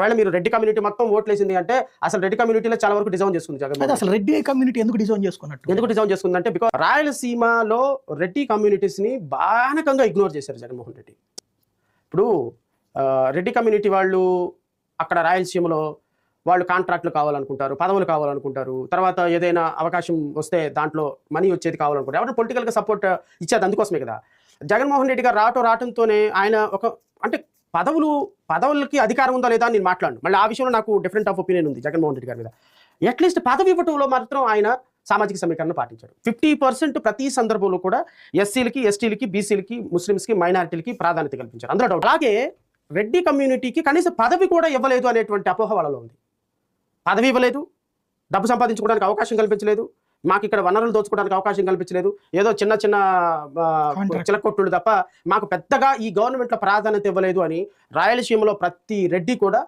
ఒకవేళ మీరు రెడ్డి కమ్యూనిటీ మొత్తం ఓట్లేసింది అంటే అసలు రెడ్డి కమ్యూనిటీలో చాలా వరకు డిజైన్ చేసుకుంది జగన్ అసలు రెడ్డి కమ్యూనిటీ ఎందుకు డిజైన్ చేసుకున్నట్టు? ఎందుకు డిజైన్ చేసుకుందంటే బికాస్ రాయలసీమలో రెడ్డి కమ్యూనిటీస్ని బానకంగా ఇగ్నోర్ చేశారు జగన్మోహన్ రెడ్డి. ఇప్పుడు రెడ్డి కమ్యూనిటీ వాళ్ళు అక్కడ రాయలసీమలో వాళ్ళు కాంట్రాక్ట్లు కావాలనుకుంటారు పదవులు కావాలనుకుంటారు తర్వాత ఏదైనా అవకాశం వస్తే దాంట్లో మనీ వచ్చేది కావాలనుకుంటారు. ఎవరు పొలిటికల్గా సపోర్ట్ ఇచ్చేది అందుకోసమే కదా. జగన్మోహన్ రెడ్డి గారు రావటం రావటంతోనే ఆయన ఒక అంటే పదవులు పదవులకి అధికారం ఉందా లేదా అని నేను మాట్లాడు మళ్ళీ ఆ విషయంలో నాకు డిఫరెంట్ ఆఫ్ ఒపీనియన్ ఉంది జగన్మోహన్ రెడ్డి గారి మీద. అట్లీస్ట్ పదవి ఇవ్వటంలో మాత్రం ఆయన సామాజిక సమీకరణ పాటించాడు. ఫిఫ్టీ పర్సెంట్ ప్రతి సందర్భంలో కూడా ఎస్సీలకి ఎస్టీలకి బీసీలకి ముస్లిమ్స్కి మైనారిటీలకి ప్రాధాన్యత కల్పించారు. అందులో డౌట్ అలాగే రెడ్డి కమ్యూనిటీకి కనీసం పదవి కూడా ఇవ్వలేదు అనేటువంటి అపోహ వాళ్ళలో ఉంది. పదవి ఇవ్వలేదు. డబ్బు సంపాదించుకోవడానికి అవకాశం కల్పించలేదు. మాకు ఇక్కడ వనరులు దోచుకోవడానికి అవకాశం కల్పించలేదు ఏదో చిన్న చిన్న. చిలకొట్టుడు తప్ప మాకు పెద్దగా ఈ గవర్నమెంట్లో ప్రాధాన్యత ఇవ్వలేదు అని రాయలసీమలో ప్రతి రెడ్డి కూడా